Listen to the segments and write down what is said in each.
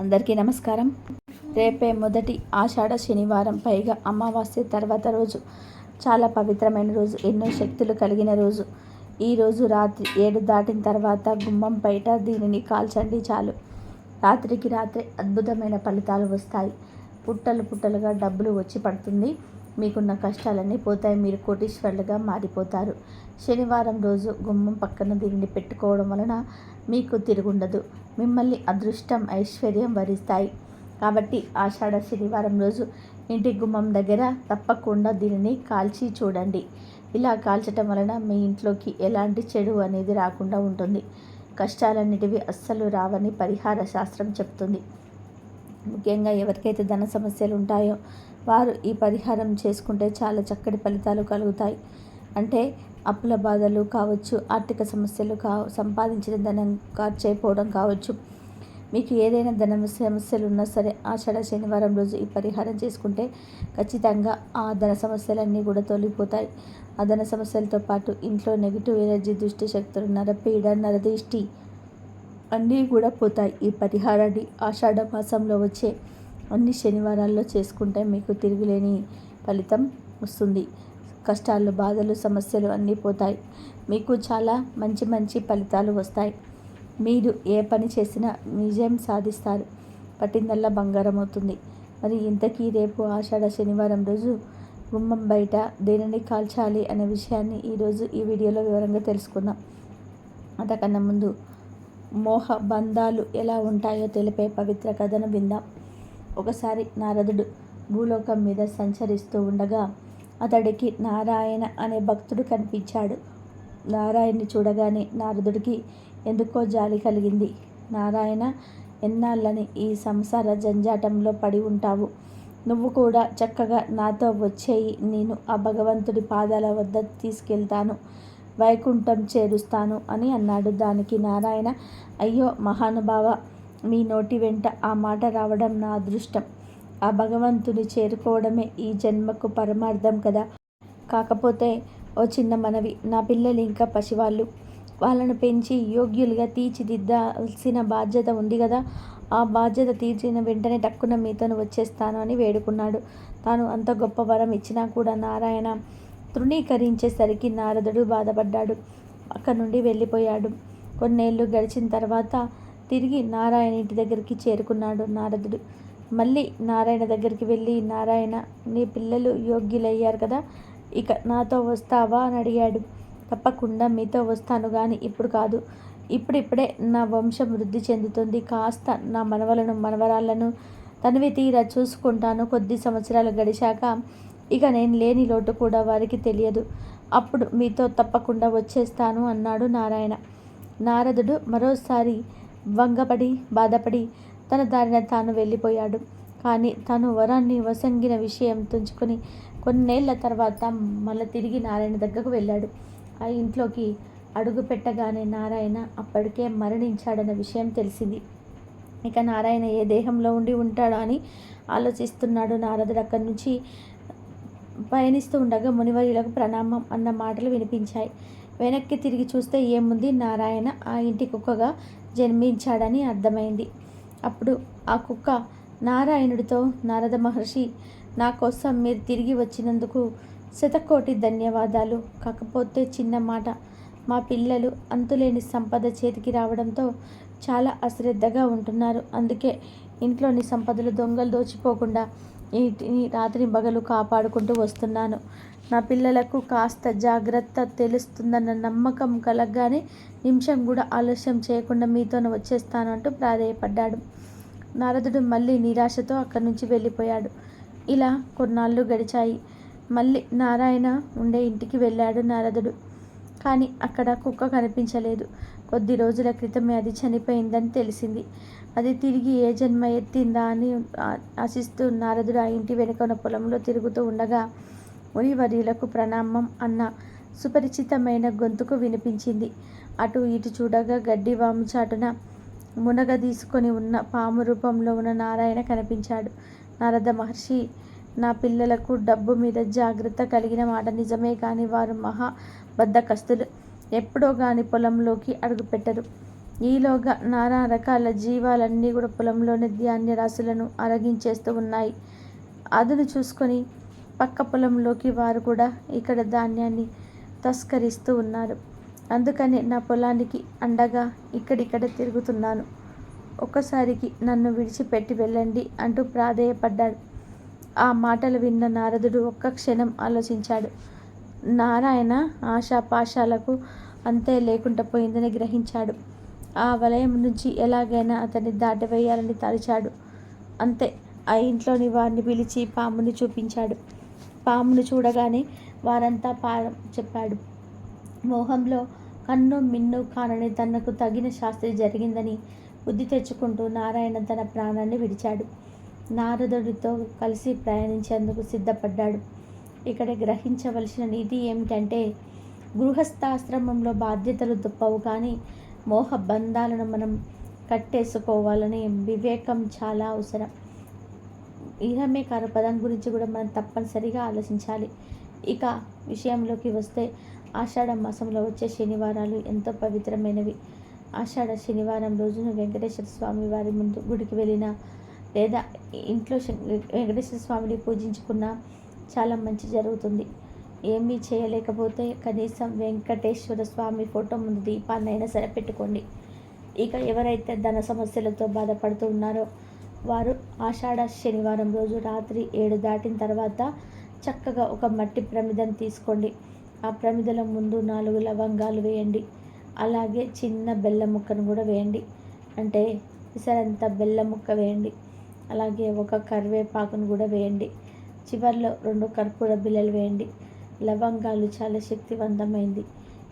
అందరికీ నమస్కారం. రేపే మొదటి ఆషాఢ శనివారం. పైగా అమావాస్య తర్వాత రోజు. చాలా పవిత్రమైన రోజు. ఎన్నో శక్తులు కలిగిన రోజు. ఈ రోజు రాత్రి ఏడు దాటిన తర్వాత గుమ్మం బయట దీనిని కాల్చండి చాలు. రాత్రికి రాత్రి అద్భుతమైన ఫలితాలు వస్తాయి. పుట్టలు పుట్టలుగా డబ్బులు వచ్చి పడుతుంది. మీకున్న కష్టాలన్నీ పోతాయి మీరు కోటీశ్వర్లుగా మారిపోతారు. శనివారం రోజు గుమ్మం పక్కన దీనిని పెట్టుకోవడం వలన మీకు తిరుగుండదు. మిమ్మల్ని అదృష్టం ఐశ్వర్యం వరిస్తాయి. కాబట్టి ఆషాఢ శనివారం రోజు ఇంటి గుమ్మం దగ్గర తప్పకుండా దీనిని కాల్చి చూడండి. ఇలా కాల్చటం వలన మీ ఇంట్లోకి ఎలాంటి చెడు అనేది రాకుండా ఉంటుంది. కష్టాలన్నిటివి అస్సలు రావని పరిహార శాస్త్రం చెప్తుంది. ముఖ్యంగా ఎవరికైతే ధన సమస్యలు ఉంటాయో వారు ఈ పరిహారం చేసుకుంటే చాలా చక్కటి ఫలితాలు కలుగుతాయి. అంటే అప్పుల బాధలు కావచ్చు ఆర్థిక సమస్యలు కా సంపాదించిన ధనం ఖర్చయిపోవడం కావచ్చు. మీకు ఏదైనా ధన సమస్యలు ఉన్నా సరే ఆషాఢ శనివారం రోజు ఈ పరిహారం చేసుకుంటే ఖచ్చితంగా ఆ ధన సమస్యలన్నీ కూడా తొలగిపోతాయి. ఆ ధన సమస్యలతో పాటు ఇంట్లో నెగిటివ్ ఎనర్జీ దుష్టి శక్తులు నరపీడ నరదృష్టి అన్నీ కూడా పోతాయి. ఈ పరిహారాన్ని ఆషాఢ మాసంలో వచ్చే అన్ని శనివారాల్లో చేసుకుంటే మీకు తిరుగులేని ఫలితం వస్తుంది. కష్టాలు బాధలు సమస్యలు అన్నీ పోతాయి. మీకు చాలా మంచి మంచి ఫలితాలు వస్తాయి. మీరు ఏ పని చేసినా విజయం సాధిస్తారు. పట్టిందల్లా బంగారం అవుతుంది. మరి ఇంతకీ రేపు ఆషాఢ శనివారం రోజు గుమ్మం బయట దేనిని కాల్చాలి అనే విషయాన్ని ఈరోజు ఈ వీడియోలో వివరంగా తెలుసుకుందాం. అంతకన్నా ముందు మోహ బంధాలు ఎలా ఉంటాయో తెలిపే పవిత్ర కథను విందాం. ఒకసారి నారదుడు భూలోకం మీద సంచరిస్తూ ఉండగా అతడికి నారాయణ అనే భక్తుడు కనిపించాడు. నారాయణ్ణి చూడగానే నారదుడికి ఎందుకో జాలి కలిగింది. నారాయణ ఎన్నాళ్ళని ఈ సంసార జంజాటంలో పడి ఉంటావు? నువ్వు కూడా చక్కగా నాతో వచ్చేయి. నేను ఆ భగవంతుడి పాదాల వద్ద తీసుకెళ్తాను. వైకుంఠం చేరుస్తాను అని అన్నాడు. దానికి నారాయణ అయ్యో మహానుభావ మీ నోటి వెంట ఆ మాట రావడం నా అదృష్టం. ఆ భగవంతుని చేరుకోవడమే ఈ జన్మకు పరమార్థం కదా. కాకపోతే ఓ చిన్న మనవి నా పిల్లలు ఇంకా పసివాళ్ళు. వాళ్ళను పెంచి యోగ్యులుగా తీర్చిదిద్దాల్సిన బాధ్యత ఉంది కదా. ఆ బాధ్యత తీర్చిన వెంటనే టక్కున మీతోను వచ్చేస్తాను అని వేడుకున్నాడు. తాను అంత గొప్ప వరం ఇచ్చినా కూడా నారాయణ తృణీకరించేసరికి నారదుడు బాధపడ్డాడు. అక్కడి నుండి వెళ్ళిపోయాడు. కొన్నేళ్ళు గడిచిన తర్వాత తిరిగి నారాయణ ఇంటి దగ్గరికి చేరుకున్నాడు నారదుడు. మళ్ళీ నారాయణ దగ్గరికి వెళ్ళి నారాయణ నీ పిల్లలు యోగ్యులయ్యారు కదా ఇక నాతో వస్తావా? అని అడిగాడు. తప్పకుండా మీతో వస్తాను కానీ ఇప్పుడు కాదు. ఇప్పుడిప్పుడే నా వంశం వృద్ధి చెందుతుంది. కాస్త నా మనవలను మనవరాళ్ళను తనివి తీరా చూసుకుంటాను. కొద్ది సంవత్సరాలు గడిచాక ఇక నేను లేని లోటు కూడా వారికి తెలియదు. అప్పుడు మీతో తప్పకుండా వచ్చేస్తాను అన్నాడు నారాయణ. నారదుడు మరోసారి వంగపడి బాధపడి తన దారిన తాను వెళ్ళిపోయాడు. కానీ తను వరాన్ని వసంగిన విషయం తుంచుకొని కొన్నేళ్ళ తర్వాత మళ్ళీ తిరిగి నారాయణ దగ్గరకు వెళ్ళాడు. ఆ ఇంట్లోకి అడుగు పెట్టగానే నారాయణ అప్పటికే మరణించాడన్న విషయం తెలిసింది. ఇక నారాయణ ఏ దేహంలో ఉండి ఉంటాడో అని ఆలోచిస్తున్నాడు నారదుడు. అక్కడి నుంచి పయనిస్తూ ఉండగా మునివర్యులకు ప్రణామం అన్న మాటలు వినిపించాయి. వెనక్కి తిరిగి చూస్తే ఏముంది? నారాయణ ఆ ఇంటి కుక్కగా జన్మించాడని అర్థమైంది. అప్పుడు ఆ కుక్క నారాయణుడితో నారద మహర్షి నా కోసం మీరు తిరిగి వచ్చినందుకు శతకోటి ధన్యవాదాలు. కాకపోతే చిన్న మాట మా పిల్లలు అంతులేని సంపద చేతికి రావడంతో చాలా అశ్రద్ధగా ఉంటున్నారు. అందుకే ఇంట్లోని సంపదలు దొంగలు దోచిపోకుండా ఇంటిని రాత్రి బగలు కాపాడుకుంటూ వస్తున్నాను. నా పిల్లలకు కాస్త జాగ్రత్త తెలుస్తుందన్న నమ్మకం కలగగానే నిమిషం కూడా ఆలస్యం చేయకుండా మీతో వచ్చేస్తాను అంటూ ప్రాధేయపడ్డాడు. నారదుడు మళ్ళీ నిరాశతో అక్కడి నుంచి వెళ్ళిపోయాడు. ఇలా కొన్నాళ్ళు గడిచాయి. మళ్ళీ నారాయణ ఉండే ఇంటికి వెళ్ళాడు నారదుడు. కానీ అక్కడ కుక్క కనిపించలేదు. కొద్ది రోజుల క్రితమే అది చనిపోయిందని తెలిసింది. అది తిరిగి ఏ జన్మ ఎత్తిందా అని ఆశిస్తూ నారదుడు ఆ ఇంటి వెనుకన పొలంలో తిరుగుతూ ఉండగా మునివర్యులకు ప్రణామం అన్న సుపరిచితమైన గొంతుకు వినిపించింది. అటు ఇటు చూడగా గడ్డి వాము చాటున మునగ తీసుకొని ఉన్న పాము రూపంలో ఉన్న నారాయణ కనిపించాడు. నారద మహర్షి నా పిల్లలకు డబ్బు మీద జాగ్రత్త కలిగిన మాట నిజమే కానీ వారు మహా బద్దకస్తులు ఎప్పుడో కానీ పొలంలోకి అడుగుపెట్టరు ఈలోగా నానా రకాల జీవాలన్నీ కూడా పొలంలోని ధాన్య రాశులను అరగించేస్తూ ఉన్నాయి. అదును చూసుకొని పక్క పొలంలోకి వారు కూడా ఇక్కడ ధాన్యాన్ని తస్కరిస్తూ ఉన్నారు. అందుకని నా పొలానికి అండగా ఇక్కడిక్కడ తిరుగుతున్నాను. ఒక్కసారికి నన్ను విడిచిపెట్టి వెళ్ళండి అంటూ ప్రాధేయపడ్డాడు. ఆ మాటలు విన్న నారదుడు ఒక్క క్షణం ఆలోచించాడు. నారాయణ ఆశాపాశాలకు అంతే లేకుండా పోయిందని గ్రహించాడు. ఆ వలయం నుంచి ఎలాగైనా అతన్ని దాటవేయాలని తలిచాడు. అంతే ఆ ఇంట్లోని వారిని పిలిచి పాముని చూపించాడు. పామును చూడగానే వారంతా పా చెప్పాడు. మోహంలో కన్ను మిన్ను కానని తనకు తగిన శాస్త్రి జరిగిందని బుద్ధి తెచ్చుకుంటూ నారాయణ తన ప్రాణాన్ని విడిచాడు. నారదుడితో కలిసి ప్రయాణించేందుకు సిద్ధపడ్డాడు. ఇక్కడ గ్రహించవలసిన నీతి ఏమిటంటే గృహస్థాశ్రమంలో బాధ్యతలు తుప్పవు కానీ మోహ బంధాలను మనం కట్టేసుకోవాలని వివేకం చాలా అవసరం. ఇహమే కారు పదం గురించి కూడా మనం తప్పనిసరిగా ఆలోచించాలి. ఇక విషయంలోకి వస్తే ఆషాఢ మాసంలో వచ్చే శనివారాలు ఎంతో పవిత్రమైనవి. ఆషాఢ శనివారం రోజున వెంకటేశ్వర స్వామి వారి ముందు గుడికి వెళ్ళిన లేదా ఇంట్లో వెంకటేశ్వర స్వామిని పూజించుకున్న చాలా మంచి జరుగుతుంది. ఏమీ చేయలేకపోతే కనీసం వెంకటేశ్వర స్వామి ఫోటో ముందు దీపాన్నైనా సరే పెట్టుకోండి. ఇక ఎవరైతే ధన సమస్యలతో బాధపడుతూ ఉన్నారో వారు ఆషాఢ శనివారం రోజు రాత్రి ఏడు దాటిన తర్వాత చక్కగా ఒక మట్టి ప్రమిదను తీసుకోండి. ఆ ప్రమిదల ముందు నాలుగు లవంగాలు వేయండి. అలాగే చిన్న బెల్లం ముక్కను కూడా వేయండి. అంటే ఇసరంత బెల్లం ముక్క వేయండి. అలాగే ఒక కరివేపాకును కూడా వేయండి. చివరిలో రెండు కర్పూర బిళ్ళలు వేయండి. లవంగాలు చాలా శక్తివంతమైంది.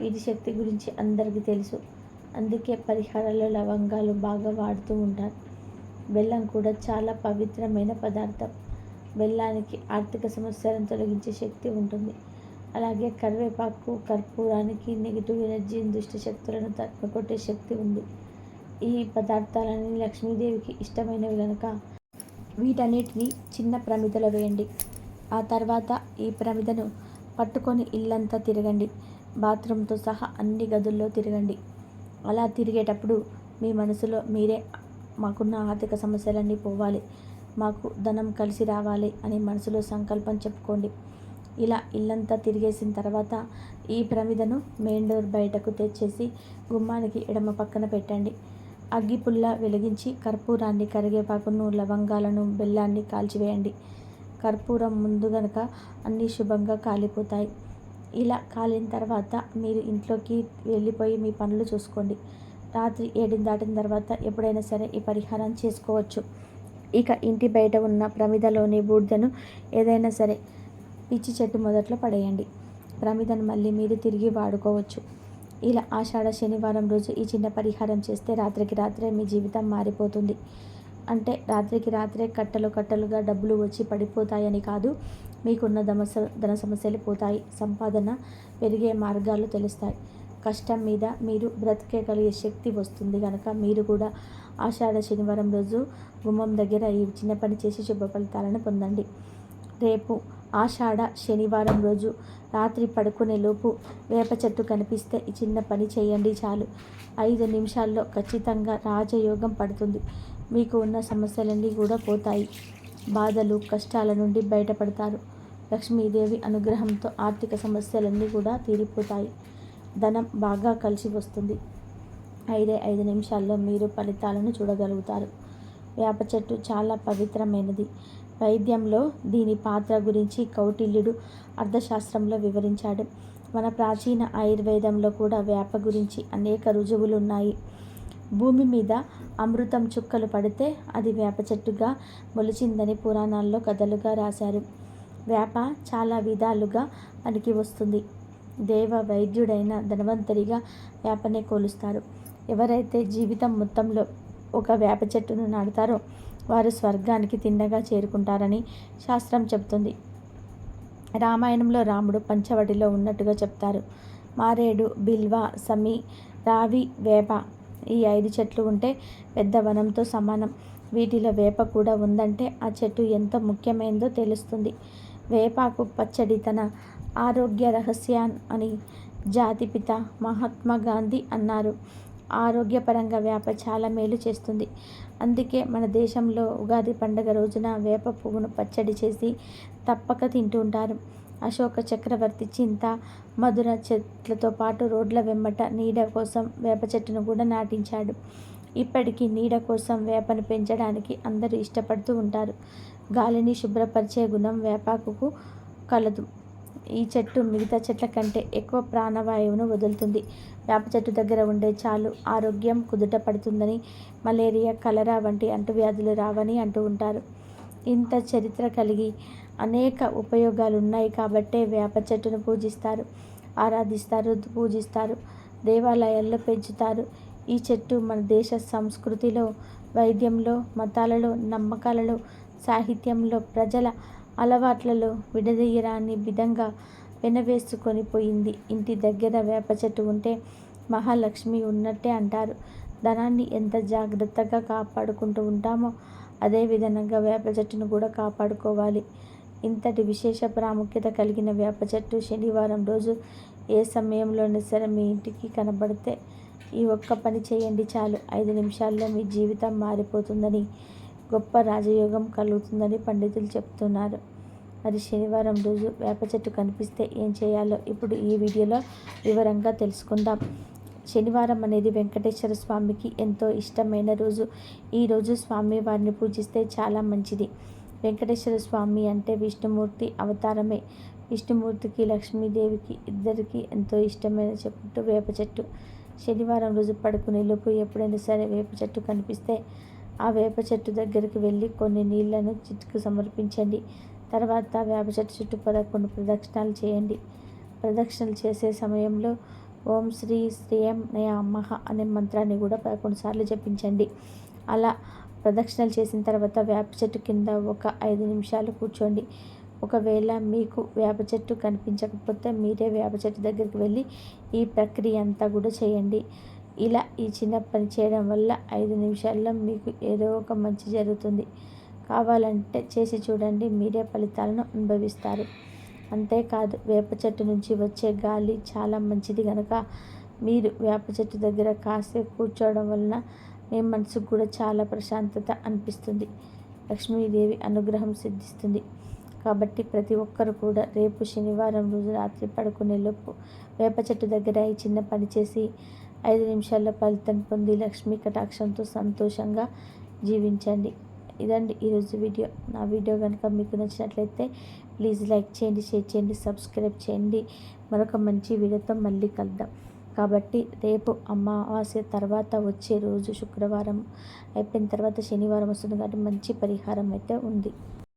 వీటి శక్తి గురించి అందరికీ తెలుసు. అందుకే పరిహారాల్లో లవంగాలు బాగా వాడుతూ ఉంటారు. బెల్లం కూడా చాలా పవిత్రమైన పదార్థం. బెల్లానికి ఆర్థిక సమస్యలను తొలగించే శక్తి ఉంటుంది. అలాగే కరివేపాకు కర్పూరానికి నెగిటివ్ ఎనర్జీ దుష్ట శక్తులను తట్టుకొట్టే శక్తి ఉంది. ఈ పదార్థాలన్నీ లక్ష్మీదేవికి ఇష్టమైనవి కనుక వీటన్నిటిని చిన్న ప్రమిదలో వేయండి. ఆ తర్వాత ఈ ప్రమిదను పట్టుకొని ఇల్లంతా తిరగండి. బాత్రూమ్తో సహా అన్ని గదుల్లో తిరగండి. అలా తిరిగేటప్పుడు మీ మనసులో మీరే మాకున్న ఆర్థిక సమస్యలన్నీ పోవాలి. మాకు ధనం కలిసి రావాలి అని మనసులో సంకల్పం చెప్పుకోండి. ఇలా ఇల్లంతా తిరిగేసిన తర్వాత ఈ ప్రమిదను మెయిన్ డోర్ బయటకు తెచ్చేసి గుమ్మానికి ఎడమ పక్కన పెట్టండి. అగ్గిపుల్ల వెలిగించి కర్పూరాన్ని కరిగేపాకును లవంగాలను బెల్లాన్ని కాల్చివేయండి. కర్పూరం ముందు గనక అన్నీ శుభంగా కాలిపోతాయి. ఇలా కాలిన తర్వాత మీరు ఇంట్లోకి వెళ్ళిపోయి మీ పనులు చూసుకోండి. రాత్రి ఏడిని దాటిన తర్వాత ఎప్పుడైనా సరే ఈ పరిహారం చేసుకోవచ్చు. ఇక ఇంటి బయట ఉన్న ప్రమిదలోని బూడిదను ఏదైనా సరే పిచ్చి చెట్టు మొదట్లో పడేయండి. ప్రమిదను మళ్ళీ మీరు తిరిగి వాడుకోవచ్చు. ఇలా ఆషాఢ శనివారం రోజు ఈ చిన్న పరిహారం చేస్తే రాత్రికి రాత్రే మీ జీవితం మారిపోతుంది. అంటే రాత్రికి రాత్రే కట్టలు కట్టలుగా డబ్బులు వచ్చి పడిపోతాయని కాదు మీకున్న దమస ధన సమస్యలు పోతాయి. సంపాదన పెరిగే మార్గాలు తెలుస్తాయి. కష్టం మీద మీరు బ్రతికేయగలిగే శక్తి వస్తుంది కనుక మీరు కూడా ఆషాఢ శనివారం రోజు గుమ్మం దగ్గర ఈ చిన్న పని చేసి శుభ ఫలితాలను పొందండి. రేపు ఆషాఢ శనివారం రోజు రాత్రి పడుకునే లోపు వేప చెట్టు కనిపిస్తే ఈ చిన్న పని చేయండి చాలు. ఐదు నిమిషాల్లో ఖచ్చితంగా రాజయోగం పడుతుంది. మీకు ఉన్న సమస్యలన్నీ కూడా పోతాయి. బాధలు కష్టాల నుండి బయటపడతారు. లక్ష్మీదేవి అనుగ్రహంతో ఆర్థిక సమస్యలన్నీ కూడా తీరిపోతాయి. ధనం బాగా కలిసి వస్తుంది. ఐదే ఐదు నిమిషాల్లో మీరు ఫలితాలను చూడగలుగుతారు. వేప చెట్టు చాలా పవిత్రమైనది. వైద్యంలో దీని పాత్ర గురించి కౌటిల్యుడు అర్థశాస్త్రంలో వివరించాడు. మన ప్రాచీన ఆయుర్వేదంలో కూడా వేప గురించి అనేక రుజువులు ఉన్నాయి భూమి మీద అమృతం చుక్కలు పడితే అది వేప చెట్టుగా మొలిచిందని పురాణాల్లో కథలుగా రాశారు. వేప చాలా విధాలుగా పనికి వస్తుంది. దేవ వైద్యుడైన ధనవంతరిగా వేపనే కోలుస్తారు. ఎవరైతే జీవితం మొత్తంలో ఒక వేప చెట్టును నాటుతారో వారు స్వర్గానికి తిండగా చేరుకుంటారని శాస్త్రం చెబుతుంది. రామాయణంలో రాముడు పంచవటిలో ఉన్నట్టుగా చెప్తారు. మారేడు బిల్వ సమి రావి వేప ఈ ఐదు చెట్లు ఉంటే పెద్ద వనంతో సమానం. వీటిలో వేప కూడా ఉందంటే ఆ చెట్టు ఎంత ముఖ్యమైనదో తెలుస్తుంది. వేపాకు పచ్చడి తన ఆరోగ్య రహస్యాన్ అని జాతిపిత మహాత్మా గాంధీ అన్నారు. ఆరోగ్యపరంగా వేప చాలా మేలు చేస్తుంది. అందుకే మన దేశంలో ఉగాది పండుగ రోజున వేప పువ్వును పచ్చడి చేసి తప్పక తింటూ ఉంటారు. అశోక చక్రవర్తి చింత మధుర చెట్లతో పాటు రోడ్ల వెంబట నీడ కోసం వేప చెట్టును కూడా నాటించాడు. ఇప్పటికీ నీడ కోసం వేపను పెంచడానికి అందరూ ఇష్టపడుతూ ఉంటారు. గాలిని శుభ్రపరిచే గుణం వేపాకుకు కలదు. ఈ చెట్టు మిగతా చెట్ల కంటే ఎక్కువ ప్రాణవాయువును వదులుతుంది. వేప చెట్టు దగ్గర ఉండే చాలు ఆరోగ్యం కుదుట పడుతుందని మలేరియా కలరా వంటి అంటువ్యాధులు రావని అంటూ ఉంటారు. ఇంత చరిత్ర కలిగి అనేక ఉపయోగాలు ఉన్నాయి కాబట్టే వేప చెట్టును పూజిస్తారు ఆరాధిస్తారు పూజిస్తారు దేవాలయాల్లో పెంచుతారు. ఈ చెట్టు మన దేశ సంస్కృతిలో వైద్యంలో మతాలలో నమ్మకాలలో సాహిత్యంలో ప్రజల అలవాట్లలో విడదీయరాని విధంగా వెనవేసుకొని పోయింది. ఇంటి దగ్గర వేప చెట్టు ఉంటే మహాలక్ష్మి ఉన్నట్టే అంటారు. ధనాన్ని ఎంత జాగ్రత్తగా కాపాడుకుంటూ ఉంటామో అదే విధంగా వేప చెట్టును కూడా కాపాడుకోవాలి. ఇంతటి విశేష ప్రాముఖ్యత కలిగిన వేప చెట్టు శనివారం రోజు ఏ సమయంలోనే సరే మీ ఇంటికి కనబడితే ఈ ఒక్క పని చేయండి చాలు. ఐదు నిమిషాల్లో మీ జీవితం మారిపోతుందని గొప్ప రాజయోగం కలుగుతుందని పండితులు చెప్తున్నారు. మరి శనివారం రోజు వేప చెట్టు కనిపిస్తే ఏం చేయాలో ఇప్పుడు ఈ వీడియోలో వివరంగా తెలుసుకుందాం. శనివారం అనేది వెంకటేశ్వర స్వామికి ఎంతో ఇష్టమైన రోజు. ఈరోజు స్వామి వారిని పూజిస్తే చాలా మంచిది. వెంకటేశ్వర స్వామి అంటే విష్ణుమూర్తి అవతారమే. విష్ణుమూర్తికి లక్ష్మీదేవికి ఇద్దరికి ఎంతో ఇష్టమైన చెట్టు వేప చెట్టు. శనివారం రోజు పడుకునేలోపు ఎప్పుడైనా సరే వేప చెట్టు కనిపిస్తే ఆ వేప చెట్టు దగ్గరికి వెళ్ళి కొన్ని నీళ్ళను చిట్టుకు సమర్పించండి. తర్వాత వేప చెట్టు చుట్టూ పదకొండు ప్రదక్షిణాలు చేయండి. ప్రదక్షిణలు చేసే సమయంలో ఓం శ్రీ శ్రీయం నయామహ అనే మంత్రాన్ని కూడా పదకొండు సార్లు జపించండి. అలా ప్రదక్షిణలు చేసిన తర్వాత వేప చెట్టు కింద ఒక ఐదు నిమిషాలు కూర్చోండి. ఒకవేళ మీకు వేప చెట్టు కనిపించకపోతే మీరే వేప చెట్టు దగ్గరికి వెళ్ళి ఈ ప్రక్రియ అంతా కూడా చేయండి. ఇలా ఈ చిన్న పని చేయడం వల్ల ఐదు నిమిషాల్లో మీకు ఏదో ఒక మంచి జరుగుతుంది. కావాలంటే చేసి చూడండి మీరే ఫలితాలను అనుభవిస్తారు. అంతేకాదు వేప చెట్టు నుంచి వచ్చే గాలి చాలా మంచిది కనుక మీరు వేప చెట్టు దగ్గర కాసేపు కూర్చోవడం వలన మీ మనసుకు కూడా చాలా ప్రశాంతత అనిపిస్తుంది. లక్ష్మీదేవి అనుగ్రహం సిద్ధిస్తుంది. కాబట్టి ప్రతి ఒక్కరు కూడా రేపు శనివారం రోజు రాత్రి పడుకునే లోపు వేప చెట్టు దగ్గర ఈ చిన్న పని చేసి ఐదు నిమిషాల్లో ఫలితం పొంది లక్ష్మీ కటాక్షంతో సంతోషంగా జీవించండి. ఇదండి ఈరోజు వీడియో. నా వీడియో కనుక మీకు నచ్చినట్లయితే ప్లీజ్ లైక్ చేయండి షేర్ చేయండి సబ్స్క్రైబ్ చేయండి. మరొక మంచి వీడియోతో మళ్ళీ కలుద్దాం. కాబట్టి రేపు అమావాస్య తర్వాత వచ్చే రోజు శుక్రవారం అయిపోయిన తర్వాత శనివారం వస్తుంది కాబట్టి మంచి పరిహారం అయితే ఉంది.